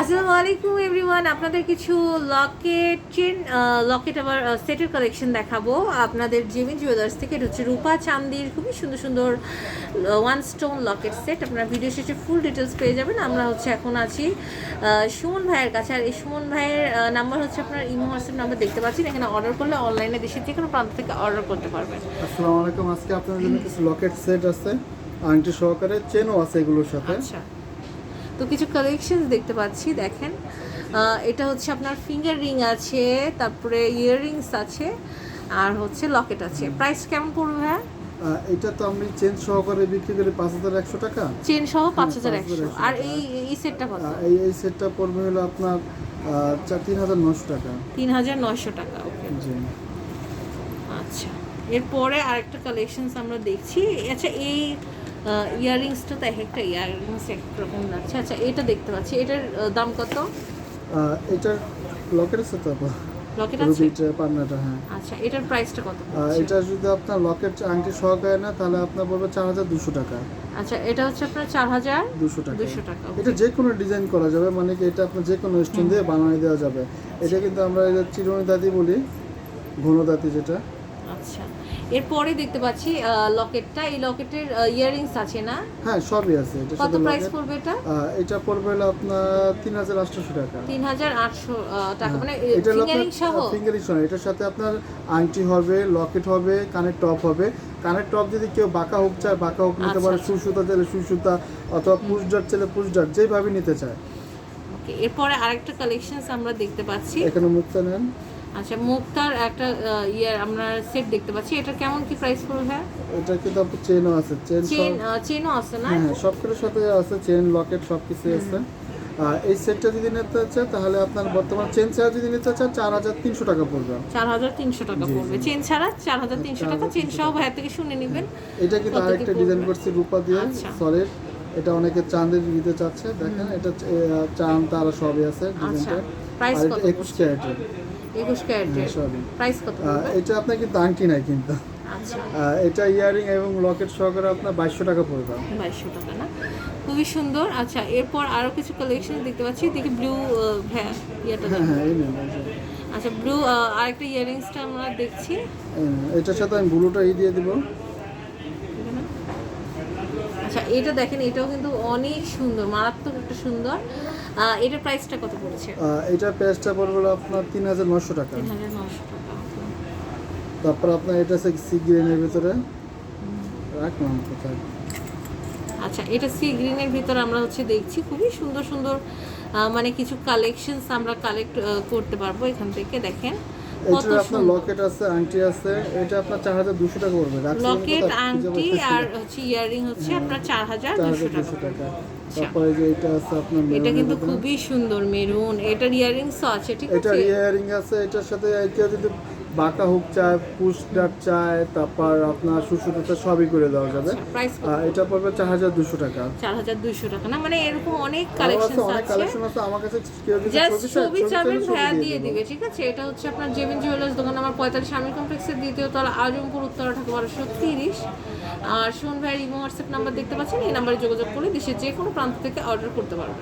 আসসালামু আলাইকুম এভরিওয়ান আপনাদের কিছু লকেট চেন লকেট আবার সেটের কালেকশন দেখাবো। আপনাদের জেমি জুয়েলার্স থেকে এটা হচ্ছে রূপা চান্দির খুবই সুন্দর সুন্দর ওয়ান স্টোন লকেট সেট আপনারা ভিডিও শেষে ফুল ডিটেলস পেয়ে যাবেন। আমরা হচ্ছে এখন আছি সুমন ভাইয়ের কাছে। আর এই সুমন ভাইয়ের নাম্বার হচ্ছে আপনার ইমো হোয়াটসঅ্যাপ নাম্বার দেখতে পাচ্ছেন। এখানে অর্ডার করলে অনলাইনে দেশের যে কোনো প্রান্ত থেকে অর্ডার করতে পারবেন। আসসালামু আলাইকুম আজকে আপনাদের জন্য কিছু লকেট সেট আছে। আংটি সহকারে চেনও আছে এগুলোর সাথে। আচ্ছা। তো কিছু কালেকশন দেখতে পাচ্ছি দেখেন। এটা হচ্ছে আপনার ফিঙ্গার রিং আছে তারপরে ইয়াররিংস আছে আর হচ্ছে লকেট আছে। প্রাইস কেমন পড়বে হ্যাঁ এটা তো আমি চেন সহকারে বিক্রি করি পাঁচ হাজার একশো টাকা? চেন সহ পাঁচ হাজার 5,100 একশো আর এই এই সেটটা কত? এই এই সেটটা পড়বে হলো আপনার তিন হাজার নশো টাকা। তিন হাজার নয়শো টাকা ওকে। আচ্ছা। এরপরে আরেকটা কালেকশনস আমরা দেখছি। আচ্ছা এই ইয়াররিংসটা তো এক একটা ইয়াররিংস এক রকম লাগছে। আচ্ছা এটা দেখতে পাচ্ছি। এটার দাম কত? এটার লকেট আছে তো লকেট আছে? পান্নাটা হ্যাঁ। আচ্ছা এটার প্রাইসটা কত? এটা যদি আপনার লকেট আংটি সহকারে না তাহলে আপনার পড়বে চার হাজার দুশো টাকা। আচ্ছা এটা হচ্ছে আপনার চার হাজার দুশো টাকা। দুশো টাকা এটা যে কোনো ডিজাইন করা যাবে মানে কি এটা আপনার যে কোনো স্টোন দিয়ে বানিয়ে দেওয়া যাবে। এটা কিন্তু আমরা চিরুনি দাঁতি বলি ঘন দাঁতি যেটা। আচ্ছা। এরপরে দেখতে পাচ্ছি লকেটটা। এই লকেটের ইয়াররিংস আছে না? হ্যাঁ সবই আছে। এটা কত প্রাইস পড়বে এটা? এটা পড়বে হলো আপনার তিন হাজার আটশোশো টাকা। তিন হাজার আটশো টাকা। মানে হ্যাঁ। এটা ফিঙ্গারিং সহ? ফিঙ্গারিং সহ। এটার সাথে আপনার আংটি হবে লকেট হবে কানের টপ হবে। কানের টপ যদি কেউ বাঁকা হোক চায় বাঁকা হোক নিতে আচ্ছা, পারে আচ্ছা। সুই সুতা চাইলে সুই সুতা অথবা পুশ ডাট চাইলে পুশ ডাট যেভাবে নিতে চায়। ওকে এরপরে আরেকটা কালেকশনস আমরা দেখতে পাচ্ছি। এখানে মুক্তা নেন। আচ্ছা মুক্তার একটা ইয়ার আমরা সেট দেখতে পাচ্ছি। এটা কেমন কি প্রাইস পড়বে এটা কিন্তু আপনার চেনও আছে চেন চেন চেনও আছে না? হ্যাঁ হ্যাঁ সব কিছুর সাথে আছে চেন লকেট সব কিছুই আছে। আর এই সেটটা যদি নিতে চান তাহলে আপনার বর্তমান চেন ছাড়া যদি নিতে চান চার হাজার তিনশো টাকা পড়বে। চার হাজার তিনশো টাকা পড়বে। চেন ছাড়া চার হাজার তিনশো টাকা চেন সহ ভাইয়া থেকে শুনে নেবেন এটা কিন্তু আরেকটা ডিজাইন করছি রূপা দিয়ে আচ্ছা। সলিড এটা অনেকে চাঁদের দিতে চাচ্ছে। দেখেন এটা চাঁদ তারা সবই আছে আচ্ছা। ডিজাইনটা। প্রাইস কত এটা একুশ ক্যারেটের একুশ ক্যারেটের প্রাইস কত এটা আপনার কিন্তু আংটি নাই কিন্তু। আচ্ছা। এটা ইয়ারিং এবং লকেট সহকারে আপনার বাইশশো টাকা পড়বে। বাইশশো টাকা না? খুবই সুন্দর। আচ্ছা এরপর আরও কিছু কালেকশন দেখতে পাচ্ছি। দেখি ব্লু হ্যাঁ ইয়েটা হ্যাঁ হ্যাঁ। আচ্ছা ব্লু আরেকটা ইয়ারিংসটা আমরা দেখছি। এটার সাথে আমি ব্লুটা ই দিয়ে দিব। আচ্ছা এটা দেখেন এটাও কিন্তু অনেক সুন্দর মারাত্মক একটা সুন্দর। এটার প্রাইসটা কত পড়েছে? এটার প্রাইসটা পড়বে হলো আপনার তিন হাজার নশো টাকা। তিন হাজার নশো টাকা তারপর আপনার এটা সি গ্রিনের ভিতরে। রাখলাম কোথায়? আচ্ছা এটা সি গ্রিনের ভিতর আমরা হচ্ছে দেখছি খুবই সুন্দর সুন্দর মানে কিছু কালেকশনস আমরা কালেক্ট করতে পারব এখান থেকে দেখেন। এটার আপনার লকেট আছে আংটি আছে এটা আপনার চার হাজার দুশো টাকা পড়বে। লকেট আংটি আর হচ্ছে ইয়াররিং হচ্ছে আপনার চার হাজার চার দুশো হাজার দুশো টাকা। টাকা তারপরে যে এটা আছে আপনার এটা কিন্তু খুবই সুন্দর মেরুন। এটার ইয়ারিংস আছে ঠিক এটা আছে? ইয়ারিং আছে এটার সাথে কেউ যদি বাঁকা হুক চায় পুশ ডাট চায় তারপর আপনার সুসুতা সবই করে দেওয়া যাবে। আর এটা পড়বে চার হাজার দুশো টাকা। চার হাজার দুইশো টাকা না? মানে এরকম অনেক কালেকশন অনেক কালেকশন আছে আমার কাছে কেউ যদি ছবি চাবেন ভাইয়া দিয়ে দিয়ে দিবে। ঠিক আছে? এটা হচ্ছে আপনার জেবিন জুয়েলার্স দোকান আমার পঁয়তাল্লিশ আমির কমপ্লেক্সের দ্বিতীয় তলা আজমপুর উত্তরা ঢাকা বারোশো তিরিশ। আর শোন ভাইয়ের ইমো হোয়াটসঅ্যাপ নাম্বার দেখতে পাচ্ছেন এই নাম্বারে যোগাযোগ করে দেশের যে কোনো প্রান্ত থেকে অর্ডার করতে পারবেন।